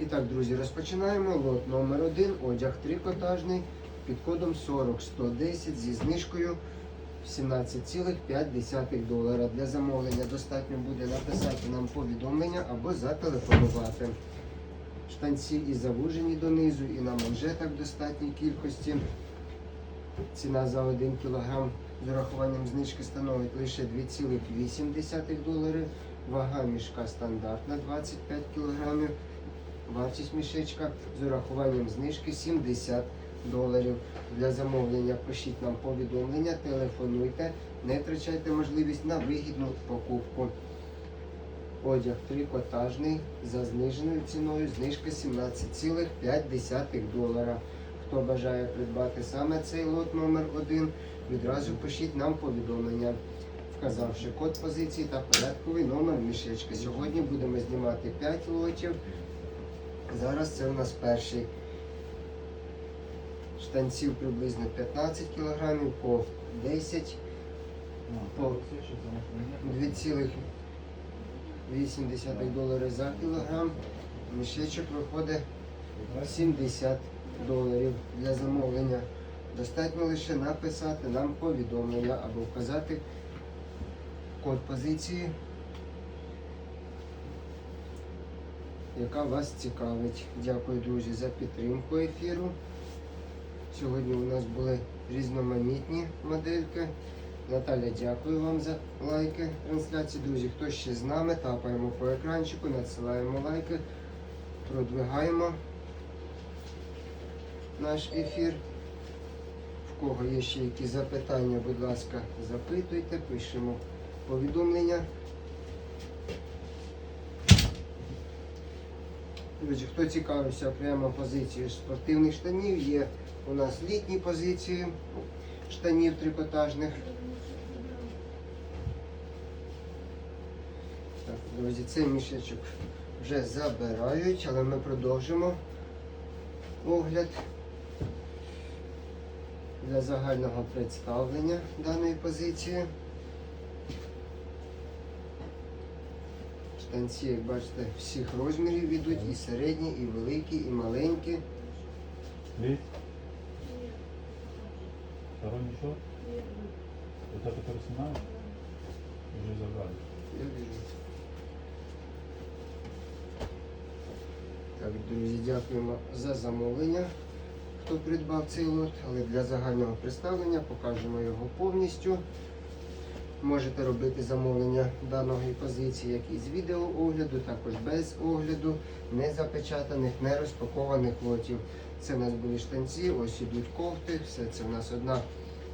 І так, друзі, розпочинаємо. Лот номер 1 одяг трикотажний під кодом 40110 зі знижкою 17,5 долара. Для замовлення достатньо буде написати нам повідомлення або зателефонувати. Штанці і завужені донизу, і на манжетах в достатній кількості. Ціна за 1 кг з урахуванням знижки становить лише 2,8 долари. Вага мішка стандартна 25 кг. Вартість мішечка з урахуванням знижки 70 доларів. Для замовлення пишіть нам повідомлення, телефонуйте, не втрачайте можливість на вигідну покупку. Одяг трикотажний за зниженою ціною, знижка 17,5 долара. Хто бажає придбати саме цей лот номер 1 відразу пишіть нам повідомлення, вказавши код позиції та порядковий номер мішечка. Сьогодні будемо знімати 5 лотів. Зараз це у нас перший. Штанців приблизно 15 кг, по 10, по 2,8 долари за кілограм. Мішечок виходить 70 доларів для замовлення. Достатньо лише написати нам повідомлення або вказати код позиції, яка вас цікавить. Дякую, друзі, за підтримку ефіру. Сьогодні у нас були різноманітні модельки. Наталя, дякую вам за лайки трансляції. Друзі, хто ще з нами, тапаємо по екранчику, надсилаємо лайки, продвигаємо наш ефір. В кого є ще якісь запитання, будь ласка, запитуйте, пишемо повідомлення. Друзі, хто цікавився окремо позицією спортивних штанів, є у нас літні позиції штанів трикотажних. Так, друзі, цей мішечок вже забирають, але ми продовжимо огляд для загального представлення даної позиції. Штанці, як бачите, всіх розмірів йдуть, і середні, і великі, і маленькі. Есть? Второй ничего? Вот это, который снимаешь? Уже забрали. Я вижу. Так, друзі, дякуємо за замовлення, хто придбав цей лот, але для загального представлення покажемо його повністю. Можете робити замовлення даної позиції як із відеоогляду, також без огляду, не запечатаних, не розпакованих лотів. Це у нас були штанці, ось ідуть кофти, все це у нас одна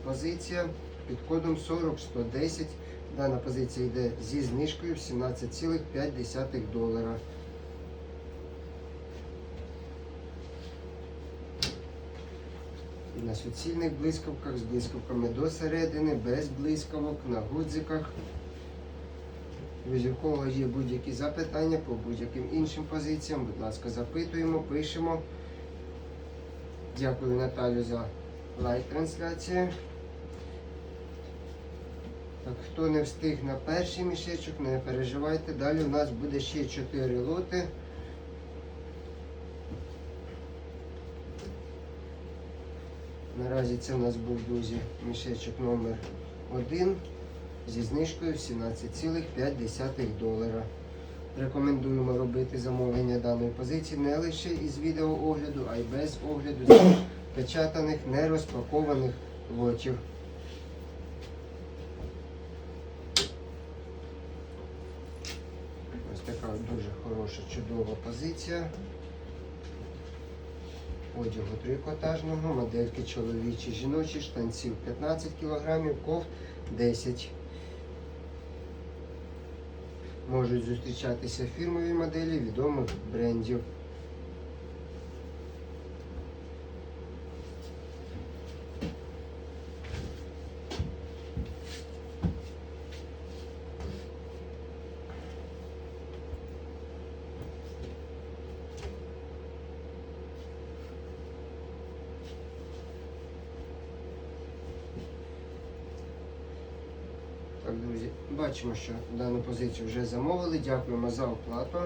позиція під кодом 40110. Дана позиція йде зі знижкою в 17,5 долара. На суцільних блискавках з блискавками до середини, без блискавок, на гудзиках. Друзі, у кого є будь-які запитання по будь-яким іншим позиціям, будь ласка, запитуємо, пишемо. Дякую Наталю за лайв-трансляцію. Так, хто не встиг на перший мішечок, не переживайте. Далі у нас буде ще 4 лоти. Наразі це у нас був, друзі, мішечок номер 1 зі знижкою 17,5 долара. Рекомендуємо робити замовлення даної позиції не лише із відеоогляду, а й без огляду запечатаних, не розпакованих лотів. Ось така дуже хороша, чудова позиція. Одягу трикотажного, модельки чоловічі, жіночі, штанців 15 кг, кофт 10 Можуть зустрічатися фірмові моделі відомих брендів. Так, друзі, бачимо, що дану позицію вже замовили. Дякуємо за оплату.